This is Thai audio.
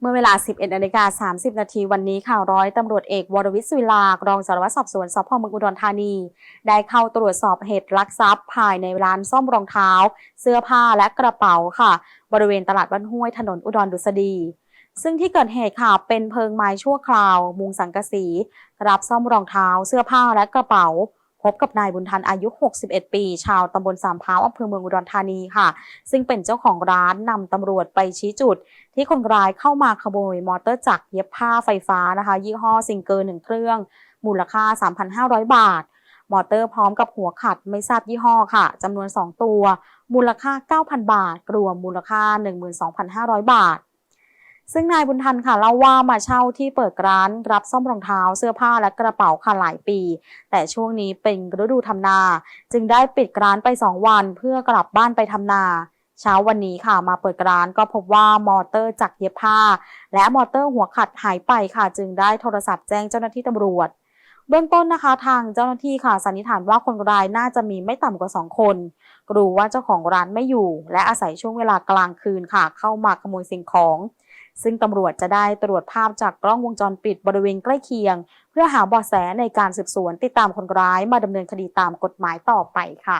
เมื่อเวลา 11นาฬิกา30 นาทีวันนี้ข่าวร้อยตำรวจเอกวรวิศวิลารองสารวัตรสอบสวนสพเมืองอุดรธานี ได้เข้าตรวจสอบเหตุลักทรัพย์ ภายในร้านซ่อมรองเท้า เสื้อผ้าและกระเป๋าค่ะ บริเวณตลาดบ้านห้วยถนนอุดรดุษฎีซึ่งที่เกิดเหตุค่ะเป็นเพิงไม้ชั่วคราว มุงสังกะสี รับซ่อมรองเท้า เสื้อผ้าและกระเป๋า พบกับนายบุญทันอายุ 61 ปี ชาวตำบลสามพร้าวอำเภอเมืองอุดรธานีค่ะ ซึ่งเป็นเจ้าของร้านนำตำรวจไปชี้จุด ที่คนร้ายเข้ามาขโมยมอเตอร์จักรเย็บผ้าไฟฟ้านะคะ ยี่ห้อซิงเกอร์หนึ่งเครื่อง มูลค่า 3,500 บาท มอเตอร์พร้อมกับหัวขัดไม่ทราบยี่ห้อค่ะจำนวน 2 ตัว มูลค่า 9,000 บาท รวมมูลค่า 12,500 บาท ซึ่งนายบุญทันค่ะเล่าว่ามาเช่าที่เปิดร้านรับซ่อมรองเท้าเสื้อผ้าและกระเป๋าค่ะหลายปี แต่ช่วงนี้เป็นฤดูทำนา จึงได้ปิดร้านไป 2 วันเพื่อกลับบ้านไปทำนา เช้าวันนี้ค่ะมาเปิดร้านก็พบว่ามอเตอร์จักรเย็บผ้า และมอเตอร์หัวขัดหายไปค่ะ จึงได้โทรศัพท์แจ้งเจ้าหน้าที่ตำรวจเบื้องต้นนะคะทางเจ้าหน้าที่ค่ะสันนิษฐานว่าคนร้ายน่าจะมีไม่ต่ำกว่า 2 คนรู้ว่าเจ้าของร้านไม่อยู่ และอาศัยช่วงเวลากลางคืนค่ะ เข้ามาขโมยสิ่งของ ซึ่งตำรวจจะได้ตรวจภาพจากกล้องวงจรปิดบริเวณใกล้เคียง เพื่อหาเบาะแสในการสืบสวนติดตามคนร้ายมาดำเนินคดีตามกฎหมายต่อไปค่ะ